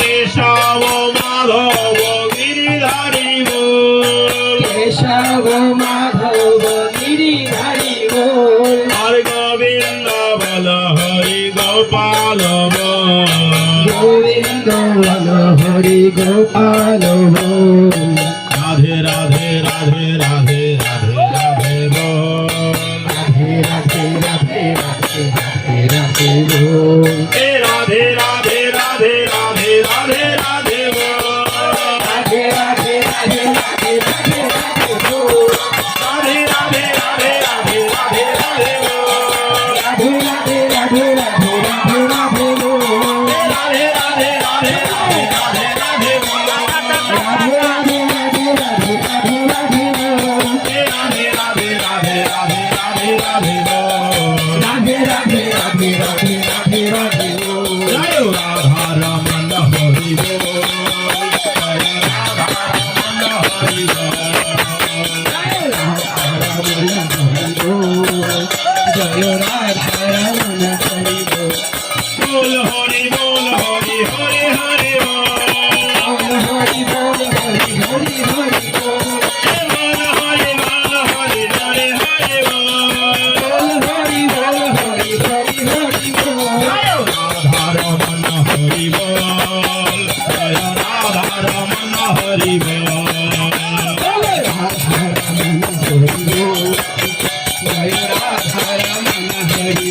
কেশব মাধব গিরিধারী বল কেশব মাধব গিরিধারী বল আর গোবিন্দ বল হরি গোপাল বল গোবিন্দ বল হরি গোপাল বল Radhe Radhe Radhe Radhe Bye. জোড়া তারা না করিব বল হরি বল হরি हरा मना हरी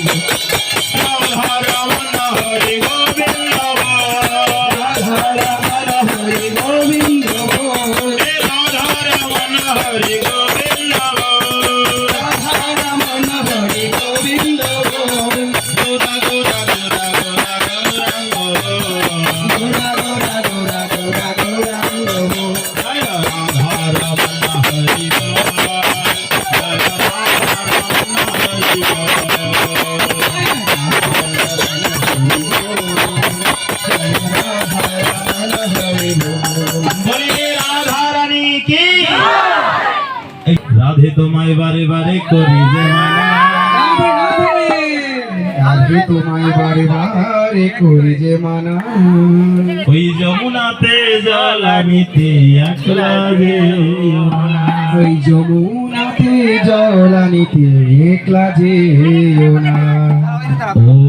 রাধে তোমায় বারে বারে করি যে রাধে তোমায় বারে বারে করি যে মানা ওই যমুনাতে জল আনিতে একলা যে ওই যমুনাতে জল আনিতে একলা যেও না। ও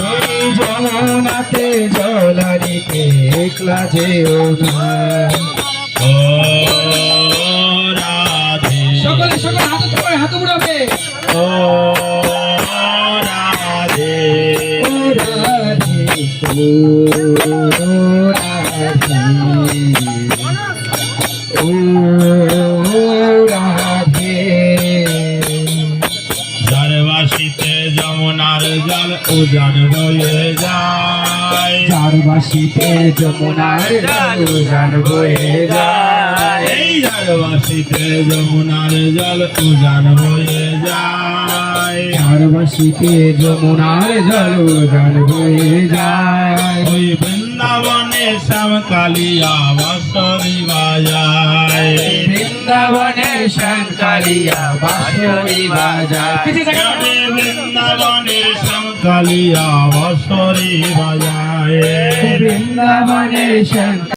ওই যমুনাতে জল আনিতে একলা যেও না ও রাধে সকলে সকলে হাত হাত উড়াবে। ও রাধে ও রাধে ও রাধে। ও উজান বয়ে যায়। চার বাসিতে যমুনার জল গান বয়ে যায়। এই জরবাসিতে যমুনার জল উজান বয়ে যায়। চার বাসিতে যমুনার জল গান বয়ে যায়। ওই বৃন্দাবনে শ্যাম কালিয়া বসরি বাজায়। বৃন্দাবনে শঙ্করিয়া বাঁশরি বাজায়। যাবে বৃন্দাবনের শ্যাম কালিয়া বসরে বাজায়। বৃন্দাবনে